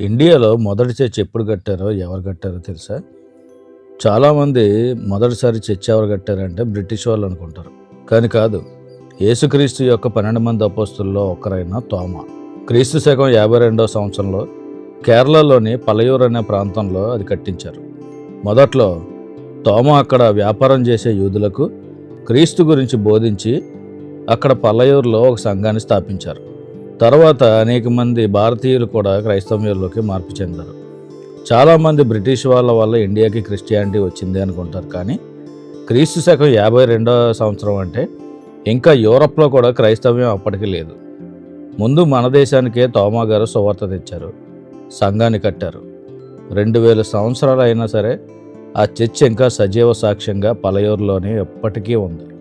ఇండియాలో మొదటి చర్చ్ ఎప్పుడు కట్టారో ఎవరు కట్టారో తెలుసా? చాలామంది మొదటిసారి చర్చ్ ఎవరు కట్టారంటే బ్రిటిష్ వాళ్ళు అనుకుంటారు. కానీ కాదు యేసుక్రీస్తు యొక్క పన్నెండు మంది అపోస్తుల్లో ఒకరైన తోమ. క్రీస్తు శకం యాభై రెండో సంవత్సరంలో కేరళలోని పలయూర్ అనే ప్రాంతంలో అది కట్టించారు. మొదట్లో తోమ అక్కడ వ్యాపారం చేసే యూదులకు క్రీస్తు గురించి బోధించి అక్కడ పల్లయూరులో ఒక సంఘాన్ని స్థాపించారు. తర్వాత అనేక మంది భారతీయులు కూడా క్రైస్తవ్యంలోకి మార్పు చెందారు. చాలామంది బ్రిటిష్ వాళ్ళ వల్ల ఇండియాకి క్రిస్టియానిటీ వచ్చింది అనుకుంటారు కానీ క్రీస్తు శకం యాభై రెండవ సంవత్సరం అంటే ఇంకా యూరప్లో కూడా క్రైస్తవ్యం అప్పటికి లేదు. ముందు మన దేశానికే తోమా గారు సువార్త తెచ్చారు సంఘాన్ని కట్టారు. రెండు వేల సంవత్సరాలు అయినా సరే ఆ చర్చ్ ఇంకా సజీవ సాక్ష్యంగా పలయూరులోనే ఎప్పటికీ ఉంది.